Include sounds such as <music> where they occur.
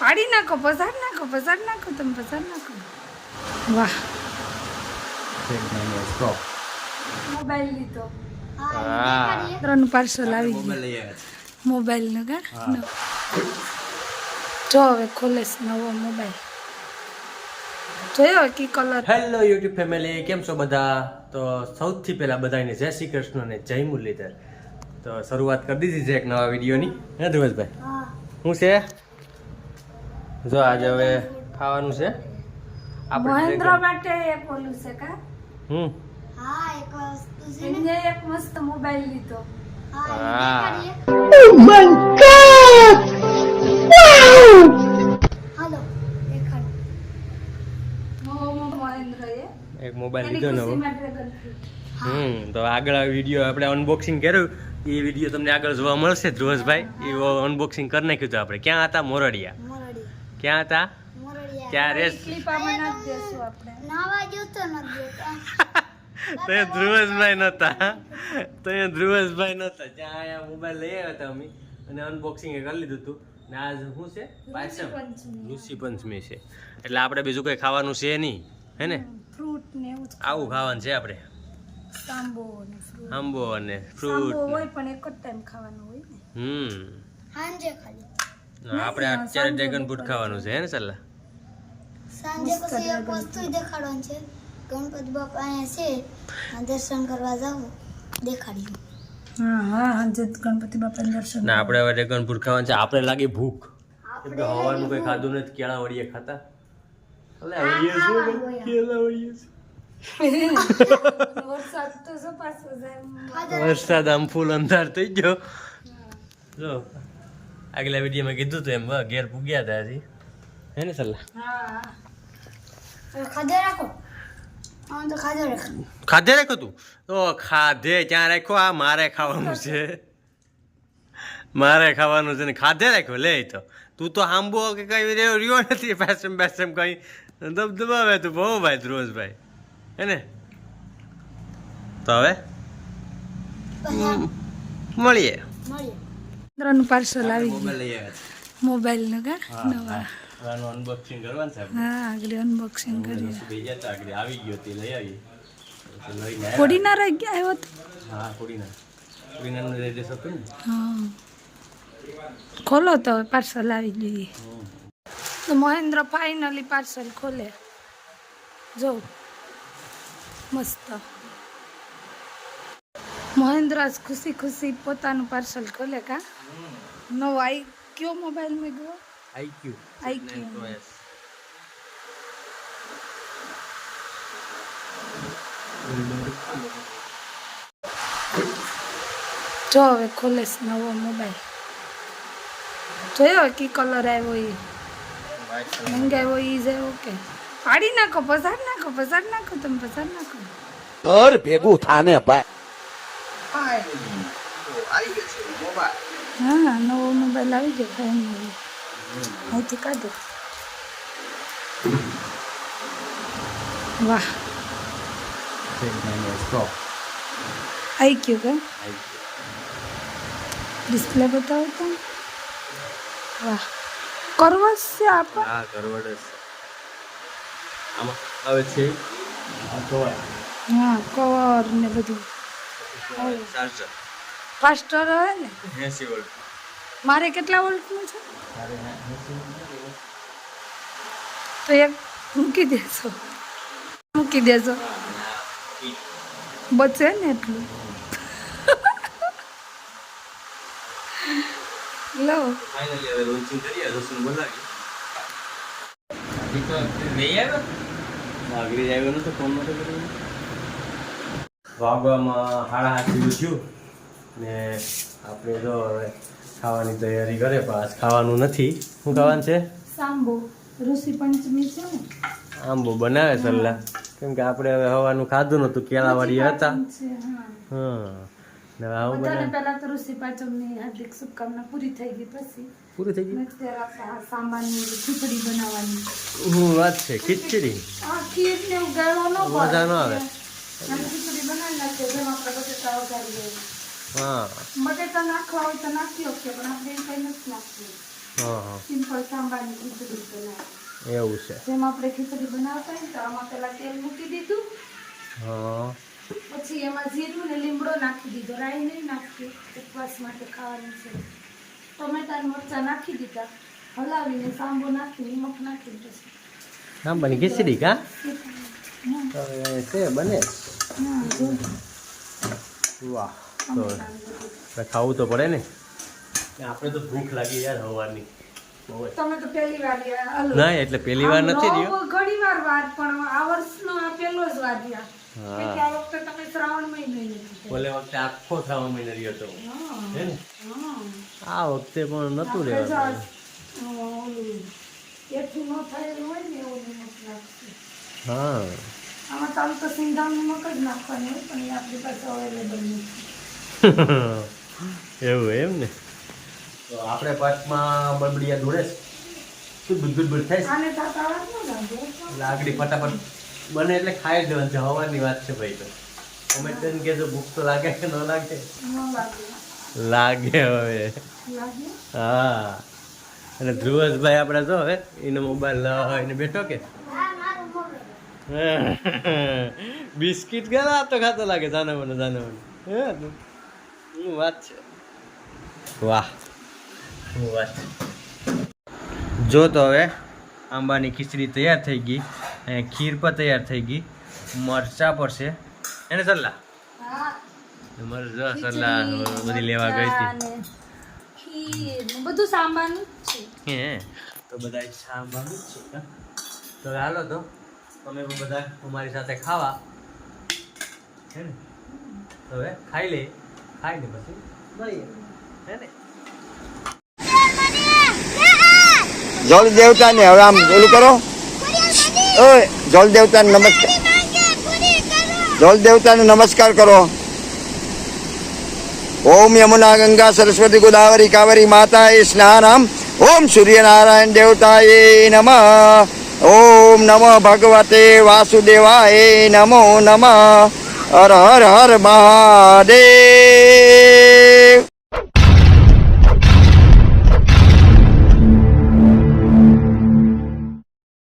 પાડી નાખો પસાર નાખો પસાર નાખો તમે પસાર નાખો. વાહ. મોબાઈલ લીધો. ત્રણ પાર્સલ આવી ગયું. મોબાઈલ લઈ મોબાઈલ નો કા? જો હવે ખોલેશ નવો મોબાઈલ જોયો કી કલર હેલો યુટ્યુબ ફેમિલી કેમ છો બધા? તો સૌથી પહેલા બધાને જય શ્રી કૃષ્ણ ને જય મુરલીધર. તો શરૂઆત કરી દીધી છે એક નવા વિડીયોની. હે ધ્રુવજભાઈ હું છે? જો આજે હવે ખાવાનું છે. મહેન્દ્ર આપણે માટે એક ઓલું છે કા? હમ. હા એક વસ્તુ છે ને. એને એક મસ્ત મોબાઈલ લીધો. હા હા. એ દેખાડીએ હાલો મહેન્દ્ર એક મોબાઈલ લીધો નવો. હમ તો આગળ આ વીડિયો આપણે અનબોક્સિંગ કર્યું. એ વીડિયો તમને આગળ જોવા મળશે ધ્રુવસભાઈ. એ અનબોક્સિંગ કરી નાખ્યું હતું આપણે. ક્યાં હતા? મોરડિયા. મોરડી ક્યાં હતા? ક્યાં ત્યાં રેસ તો એ ધ્રુવસભાઈ નતા. તો એ ધ્રુવસભાઈ નતા. ત્યાં અહીંયા મોબાઈલ લઈ આવ્યા હતા અમે અને અનબોક્સિંગ કરી લીધું હતું. ને આજ શું છે? પાસમ ઋષિ પંચમી છે. એટલે આપણે બીજું કંઈ ખાવાનું છે નહીં હે ને? ફ્રૂટ ને આવું ખાવાનું છે આપણે. આંબો અને ફ્રૂટ હોય પણ એક જ ટાઈમ ખાવાનું હોય ને. હમ. સાંજે ખાલી. આપણે અત્યારે ડ્રેગન ફ્રૂટ ખાવાનું છે હે ને સલ્લા સાંજે પછી એક વસ્તુ દેખાડવાનું છે. ગણપતિ બાપા અહીંયા છે દર્શન કરવા જાવ દેખાડી હા હા હાજે ગણપતિ બાપાને દર્શન ના આપણે હવે ડ્રેગન ફ્રૂટ ખાવાનું છે. આપણે લાગી ભૂખ. કેમ કે હવાનું કોઈ ખાધું નથી કેળા વળીએ ખાતા. એટલે વળીએ શું કેળા વળીએ વરસાદ આમ ફૂલ અંધાર થઈ ગયો. જો. આગલા વિડીયોમાં કીધું તું એમ ઘેર પૂગ્યા હતા હજી. હે ને સલાહ ખાધે રાખો ખાધે રાખો તું? તો ખાધે, ક્યાં રાખ્યો? આ મારે ખાવાનું છે. મારે ખાવાનું છે ને ખાધે રાખ્યો, લે તો. તું તો આંબો કે કઈ રહ્યો નથી પેસમ પેસમ કઈ દબદબાવે તું. બહુ ભાઈ ધ્રુવસભાઈ હે ને? તો હવે? મળીએ. મળીએ. ત્રણ પાર્સલ આવી ગયું. મોબાઈલ લઈ આવ્યા મોબાઈલ નો કા? નવા. અનબોક્સિંગ કરવાનું છે હા આગળ અનબોક્સિંગ કરીએ આગળ આવી ગયો તે લઈ આવી. પછી લઈને આવ્યા. કોડી ના રહી ગયા આવ્યો હા કોડીના કોડીનાનું એડ્રેસ હતું ને. હા. ખોલો તો પાર્સલ આવી જોઈએ તો મહેન્દ્ર ફાઇનલી પાર્સલ ખોલે. જો. મસ્ત. મહેન્દ્ર ખુશી ખુશી પોતાનું પાર્સલ ખોલે કા? નવો આઈ કયો મોબાઈલ મેં ગયો આઈ ક્યુ Pro S. જો હવે ખોલેશ નવો મોબાઈલ જોયો કી કલર આવ્યો એ મંગાવ્યો એ જ આવ્યો કે પાડી નાખો પસાર નાખો પસાર નાખો તમે પસાર નાખો ઘર ભેગું થાને ભાઈ હા નવો મોબાઈલ આવી ગયો ફાઇનલી અહીંથી કાઢો વાહ. આવી ગયું કે ડિસ્પ્લે બતાવો તો. વાહ. કરવસ છે આપણે? હા કરવડ જ. આમાં આવે છે? આ કવર. હા કવર ને બધું. ચાર્જર. ફાસ્ટર હોય ને એસી વોલ્ટ. મારે કેટલા વોલ્ટનું છે તો એક મૂકી દેજો મૂકી દેજો બચે ને એટલું લો ફાઇનલી હવે launching કરીએ, રસુલ બોલાવીએ. હજી તો નહીં આવ્યો? આગળ આવ્યો નતો, ફોન નતો કર્યો. વાગવામાં હાડા જેવું થયું ને આપણે જો હવે ખાવાની તૈયારી કરે પણ આજ ખાવાનું નથી. શું ખાવાનું છે? સાંબો. ઋષિ પંચમી છે ને? આંબો બનાવે સલ્લા કેમ કે આપણે હવે હવાનું ખાધું નતું કેળાવાળી હતા. હા. હા. ને આવું બનાવે. પહેલા તો ઋષિ પાંચમની હાર્દિક શુભકામના પૂરી થઈ ગઈ પછી. પૂરું થઈ આ સાંબારની ખીચડી બનાવવાની. હું વાત છે ખીચડી? આ ખીર ને ઉગાડવાનો મજા ન આવે. ખીચડી બનાવી નાખીએ જેમાં આપણે વઘારી દઈએ હા. બટેટા નાખવા હોય તો નાખી શકીએ પણ આપણે એવું કંઈ નથી નાખવું. હા હા. સિમ્પલ સાંભારની ખીચડી બનાવી. એવું છે. જેમ આપણે ખીચડી બનાવતા હોય ને તો આમાં પેલા તેલ મૂકી દીધું. હા. પછી એમાં જીરું ને લીમડો નાખી દીધો. રાઈ નહીં નાખતી ઉપવાસ માટે ખાવાની છે. ટમેટા મરચાં નાખી દીધા. હલાવીને સાંભો નાખી નિમક નાખી પછી સાંભાની ખીચડી કા? બને વાહ. તો ખાવું તો પડે ને. આપણે તો ભૂખ લાગી યાર હવાની. તમે તો પહેલી વાર ના એટલે પહેલી વાર નથી રહ્યો. ઘણી વાર વાત પણ આ વર્ષનો આ પહેલો જ વાર રહ્યા હા. આ વખતે તમે શ્રાવણ મહિનો ઓલે વખતે આખો શ્રાવણ મહિને રહ્યો તો. હા, હે ને? આ વખતે પણ નતું રહેવાનું. ન થયેલું હોય ને એવું હા. આમાં તો આમ તો નાખવાનું નાખવાની હોય પણ એ આપણી પાસે અવેલેબલ નથી. <laughs> એવું એમ ને. તો આપણે પાછમાં બબડિયા દોડે શું થાય વાર ન લાગે લાકડી ફટાફટ બને એટલે ખાઈ જ લેવાનું છે. હવાની વાત છે ભાઈ તો. અમે તને કહેજો ભૂખ તો લાગે કે ન લાગે? લાગે. લાગે હવે. હા. અને ધ્રુવસભાઈ આપણે જો હવે એનો મોબાઈલ લઈને બેઠો કે. હા <laughs> બિસ્કિટ ગલા તો ખાતો લાગે જાને મને જાને મને હે શું વાત છે? વાહ. શું વાત છે? જો તો હવે આંબાની ખીચડી તૈયાર થઈ ગઈ અને ખીર પણ તૈયાર થઈ ગઈ. મરચા પર છે. એને સલાહ. હા. મરચા સલાહ બધી લેવા ગઈ હતી. અને ખીર ને બધું સાંભારનું છે. હે. તો બધા સાંભળવું છે તો હાલો તો તમે બધા અમારી સાથે ખાવા. હે ને? હવે ખાઈ લે ખાઈને પછી. મળીએ હે ને? જળ દેવતાને હવે આમ ઓલું કરો. ઓય જળ દેવતાને નમસ્કાર જળ દેવતાને નમસ્કાર કરો. ઓમ યમુના ગંગા સરસ્વતી ગોદાવરી કાવરી માતા એ સ્નાનમ. ઓમ સૂર્યનારાયણ એ નમઃ. ઓમ નમઃ ભગવતે વાસુદેવાય નમો નમઃ. હર હર હર મહાદેવ.